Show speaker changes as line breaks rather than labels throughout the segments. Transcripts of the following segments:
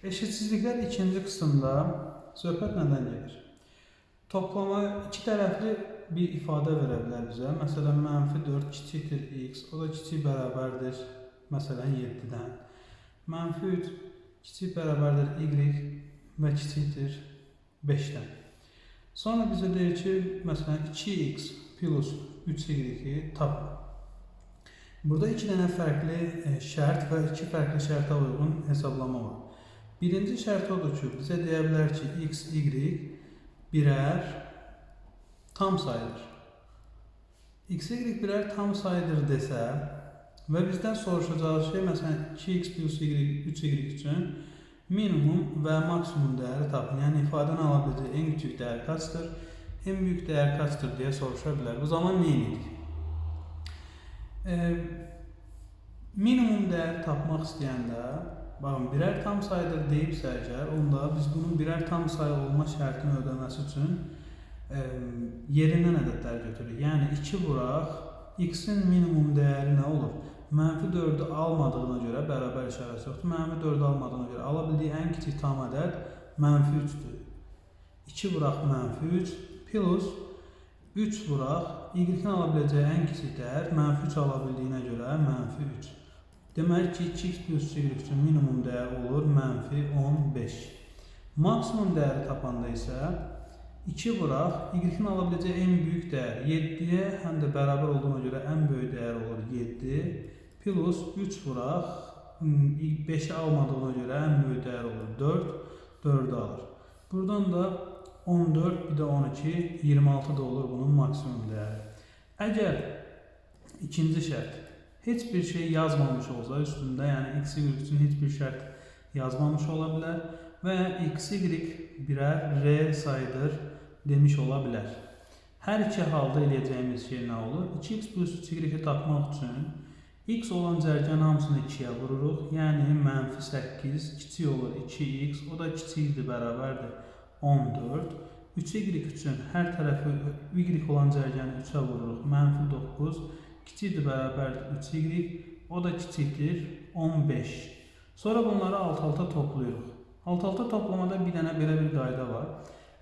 Eşitsizlikler ikinci qismda söhbət nədən gedir? Toplama iki tərəfli bir ifadə verə bilər bizə. Məsələn, mənfi 4 kiçikdir x, o da kiçik bərabərdir, məsələn, 7-dən. Mənfi 3 kiçik bərabərdir y və kiçikdir 5-dən. Sonra bizə deyir ki, məsələn, 2x plus 3y-i tapın. Burada iki dənə fərqli şərt və iki fərqli şərtə uyğun hesablama var. Birinci şərt odur ki, bizə deyə ki, x, y birər tam sayıdır. x, y birər tam sayıdır desə və bizdən soruşacağı şey, məsələn, 2x plus y, 3y üçün minimum və maksimum dəyəri tapın. Yəni, ifadəni ala biləcək en küçük dəyər kaçdır, en büyük dəyər kaçdır deyə soruşa bilər. Bu zaman nə edirik? E, minimum dəyər tapmaq istəyəndə, baxın, birər tam sayıdır deyibsə əgər, onda biz bunun birər tam sayı olma şərtini ödəməsi üçün e, yerindən ədədlər götürürük. Yəni 2 vuraq, x-in minimum dəyəri nə olur? Mənfi 4-ü almadığına görə bərabər işarəsi yoxdur. Mənfi 4-ü almadığına görə ala bildiyi ən kiçik tam ədəd mənfi 3-dür. 2 vuraq mənfi 3 plus 3 vuraq y-in ala biləcəyi ən kiçik dəyər mənfi 3 ala bildiyinə görə mənfi 3. Deməli ki, 2x plus y üçün minimum dəyər olur mənfi 15. Maksimum dəyəri tapanda isə 2 vuraq, y-in ala biləcəyi en böyük dəyər 7-yə həm də bərabər olduğuna görə ən böyük dəyər olur 7 plus 3 vuraq, 5-i almadığına görə ən böyük dəyər olur 4, 4-ü alır. Buradan da 14, bir də 12, 26 da olur bunun maksimum dəyəri. Əgər ikinci şərt heç bir şey yazmamış olsa üstündə, yəni x, y üçün heç bir şərt yazmamış ola bilər və x, y birər reel sayıdır demiş ola bilər. Hər iki halda eləyəcəyimiz şey nə olur? 2x plus 3y tapmaq üçün x olan cərgənin hamısını 2-yə vururuq. Yəni mənfi 8 kiçik olur 2x, o da kiçikdir, bərabərdir 14. 3y üçün hər tərəfi y olan cərgəni 3-ə vururuq. Mənfi 9 kiçikdir, bərabərdir 3y, o da kiçikdir 15. Sonra bunları alt-alta toplayırıq. Alt-alta toplamada bir dənə belə bir qayda var.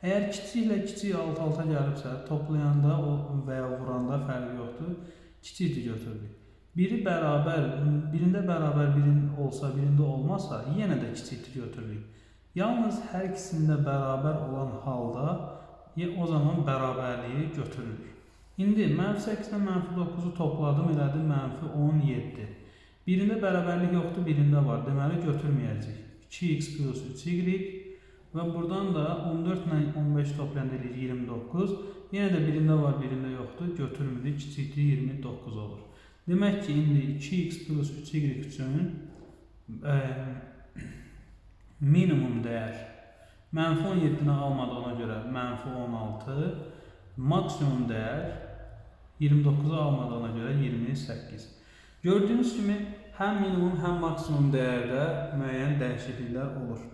Əgər kiçik ilə kiçik alt-alta gəlibsə, toplayanda o və ya vuranda fərqi yoxdur. Kiçikdir götürürük. Biri bərabər, birində bərabər birin olsa, birində olmazsa, yenə də kiçikdir götürürük. Yalnız hər ikisində bərabər olan halda o zaman bərabərliyi götürürük. İndi mənfi 8 ilə mənfi 9-u topladım, elədim mənfi 17. Birində bərabərlik yoxdur, birində var. Deməli götürməyəcəyik. 2x plus 3y və buradan da 14 ilə 15 toplayanda eləyir 29. Yenə də birində var, birində yoxdur. Götürmürük, kiçikdir 29 olur. Demək ki, indi 2x plus 3y üçün e, minimum dəyər mənfi 17-ni almadığına görə mənfi 16, maksimum dəyər 29-u almadığına görə 28. Gördüyünüz kimi həm minimum, həm maksimum dəyərdə müəyyən dəyişikliklər olur.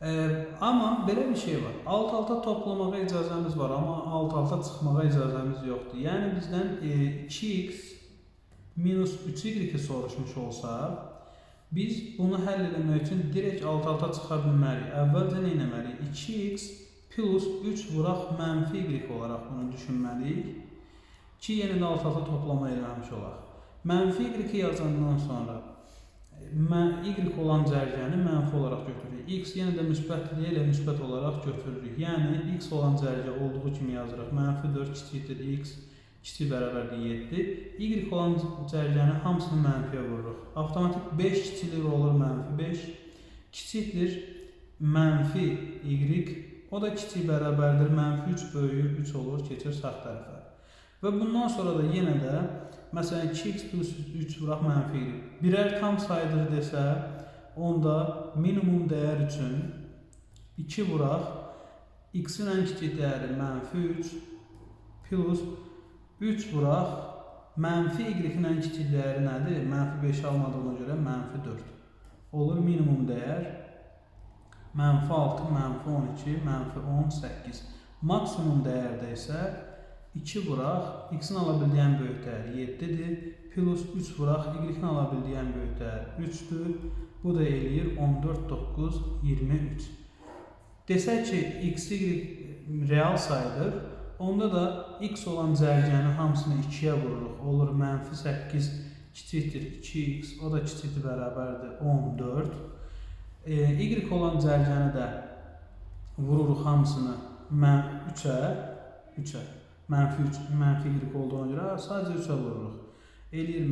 E, amma belə bir şey var. Alt-alta toplamağa icazəmiz var, amma alt-alta çıxmağa icazəmiz yoxdur. Yəni bizdən e, 2x minus 3y soruşmuş olsa, biz bunu həll etmək üçün direkt alt-alta çıxa bilməliyik. Əvvəlcə nə etməliyik? 2x plus 3 vuraq mənfi y olaraq bunu düşünməliyik ki, yenə də alt-alta toplama eləmiş olaq. Mənfi y yazandan sonra y olan cərgəni mənfi olaraq götürürük. x yenə də müsbətliyi ilə müsbət olaraq götürürük. Yəni x olan cərgə olduğu kimi yazırıq. Mənfi 4 kiçikdir x kiçik bərabərdir 7. Y olan cərgəni hamısını mənfiyə vururuq. Avtomatik 5 kiçilir olur mənfi 5. Kiçikdir mənfi y. O da kiçik bərabərdir mənfi 3 böyüyür 3 olur keçir sağ tərəfə. Və bundan sonra da yenə də məsələn 2x plus 3 vuraq mənfi. Birər tam sayıdır desə, onda minimum dəyər üçün 2 vuraq x-in ən kiçik dəyəri mənfi 3 plus 3 vuraq, mənfi y-in ən kiçik dəyəri nədir? Mənfi 5 almadığına görə mənfi 4. Olur minimum dəyər mənfi 6, mənfi 12, mənfi 18. Maksimum dəyərdə isə 2 vuraq, x-in ala bildiyi ən böyük dəyər 7-dir, plus 3 vuraq, y-in ala bildiyi ən böyük dəyər 3-dür. Bu da eləyir 14, 9, 23. Desək ki, x, y real sayıdır. Onda da x olan cərgəni hamısını 2-yə vururuq. Olur mənfi 8 kiçikdir 2x, o da kiçikdir bərabərdir 14. E, y olan cərgəni də vururuq hamısını mən 3-ə, 3-ə. Mənfi 3, mənfi y olduğuna görə sadəcə 3-ə vururuq.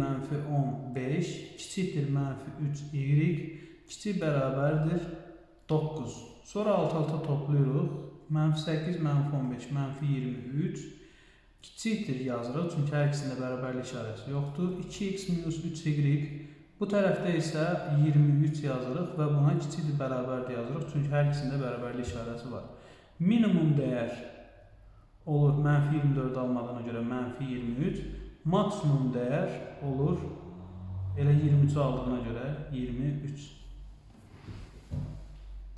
Mənfi 15, kiçikdir mənfi 3y, kiçik bərabərdir 9. Sonra alt-alta toplayırıq. Mənfi 8, mənfi 15, mənfi 23. Kiçikdir yazırıq, çünki hər ikisində bərabərlik işarəsi yoxdur. 2x minus 3y. Bu tərəfdə isə 23 yazırıq və buna kiçikdir bərabərdir yazırıq, çünki hər ikisində bərabərlik işarəsi var. Minimum dəyər olur mənfi 24 almadığına görə mənfi 23. Maksimum dəyər olur elə 23 aldığına görə 23.